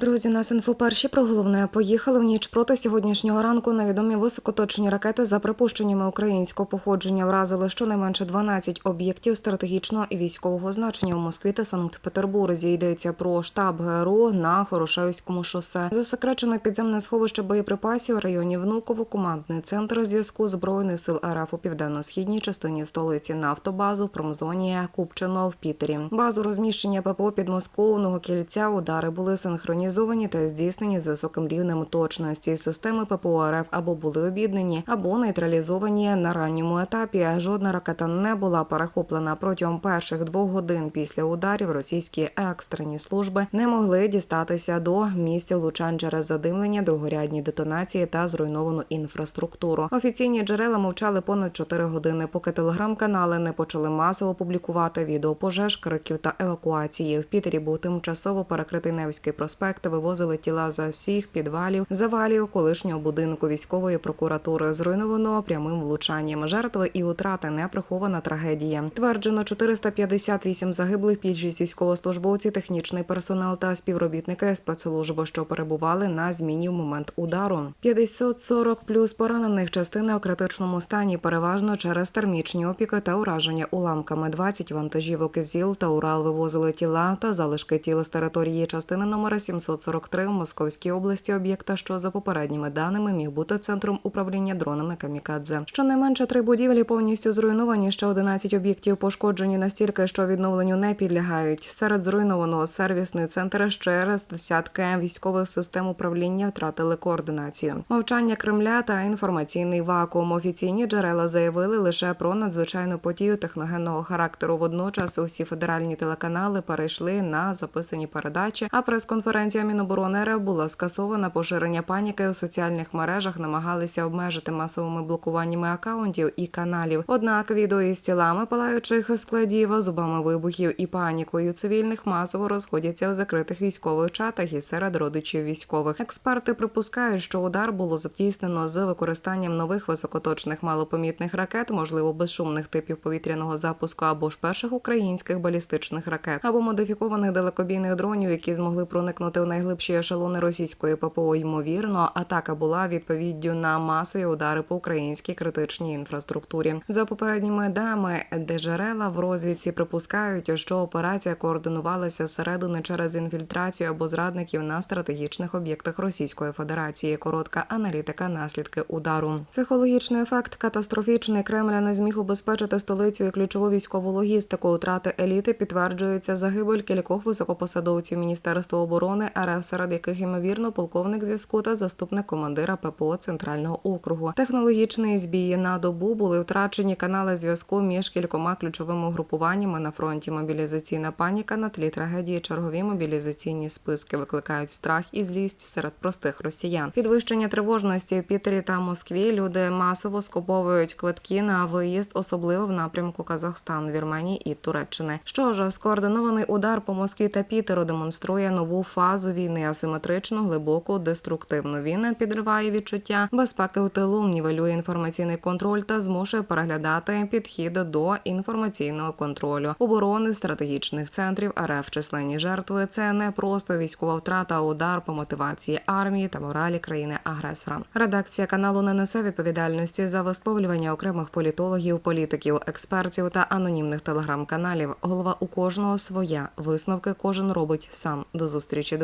Друзі, нас інфо перші про головне поїхали в ніч проти сьогоднішнього ранку. Невідомі високоточні ракети за припущеннями українського походження вразили щонайменше 12 об'єктів стратегічного і військового значення у Москві та Санкт-Петербурзі. Йдеться про штаб ГРУ на Хорошевському шосе. Засекречене підземне сховище боєприпасів в районі Внуково, командний центр зв'язку збройних сил РФ у південно-східній частині столиці нафтобазу в промзоні Купчино в Пітері. Базу розміщення ППО підмосковного кільця удари були синхронізовані та здійснені з високим рівнем точності. Системи ППО РФ або були об'єднані, або нейтралізовані на ранньому етапі. Жодна ракета не була перехоплена протягом перших двох годин після ударів. Російські екстрені служби не могли дістатися до місця влучань через задимлення, другорядні детонації та зруйновану інфраструктуру. Офіційні джерела мовчали понад 4 години, поки телеграм-канали не почали масово публікувати відео пожеж, криків та евакуації. В Пітері був тимчасово перекритий Невський проспект. Вивозили тіла за всіх підвалів, завалів колишнього будинку військової прокуратури, зруйновано прямим влучанням. Жертви і утрати не прихована трагедія. Тверджено 458 загиблих, більшість військовослужбовці, технічний персонал та співробітники спецслужби, що перебували на зміні в момент удару. 540 плюс поранених частини у критичному стані, переважно через термічні опіки та ураження уламками. 20 вантажівок із ЗІЛ та Урал вивозили тіла та залишки тіл з території частини номера 743 в Московській області об'єкта, що за попередніми даними міг бути центром управління дронами Камікадзе. Щонайменше три будівлі повністю зруйновані. Ще 11 об'єктів пошкоджені настільки, що відновленню не підлягають. Серед зруйнованого сервісний центр ще раз десятки військових систем управління втратили координацію. Мовчання Кремля та інформаційний вакуум. Офіційні джерела заявили лише про надзвичайну подію техногенного характеру. Водночас усі федеральні телеканали перейшли на записані передачі. А прес-конференція Міноборони РФ була скасована. Поширення паніки у соціальних мережах намагалися обмежити масовими блокуваннями акаунтів і каналів. Однак відео із тілами палаючих складів, зубами вибухів і панікою цивільних масово розходяться в закритих військових чатах і серед родичів військових. Експерти припускають, що удар було здійснено з використанням нових високоточних малопомітних ракет, можливо, безшумних типів повітряного запуску або ж перших українських балістичних ракет, або модифікованих далекобійних дронів, які змогли проникнути в найглибші ешелони російської ППО. Ймовірно, атака була відповіддю на масові удари по українській критичній інфраструктурі. За попередніми даними, де джерела в розвідці припускають, що операція координувалася зсередини через інфільтрацію або зрадників на стратегічних об'єктах Російської Федерації. Коротка аналітика наслідки удару. Психологічний ефект катастрофічний. Кремля не зміг убезпечити столицю і ключову військову логістику. Утрати еліти підтверджується загибель кількох високопосадовців Міністерства оборони РФ, серед яких ймовірно полковник зв'язку та заступник командира ППО Центрального округу. Технологічний збій на добу були втрачені канали зв'язку між кількома ключовими групуваннями на фронті. Мобілізаційна паніка на тлі трагедії. Чергові мобілізаційні списки викликають страх і злість серед простих росіян. Підвищення тривожності в Пітері та Москві. Люди масово скуповують квитки на виїзд, особливо в напрямку Казахстан, Вірменії і Туреччини. Що ж, скоординований удар по Москві та Пітеру демонструє нову фазу війни асиметричну, глибоку, деструктивну. Він підриває відчуття безпеки у тилу, нівелює інформаційний контроль та змушує переглядати підхід до інформаційного контролю, оборони стратегічних центрів РФ. Численні жертви це не просто військова втрата, а удар по мотивації армії та моралі країни-агресора. Редакція каналу не несе відповідальності за висловлювання окремих політологів, політиків, експертів та анонімних телеграм-каналів. Голова у кожного своя висновки кожен робить сам. До зустрічі,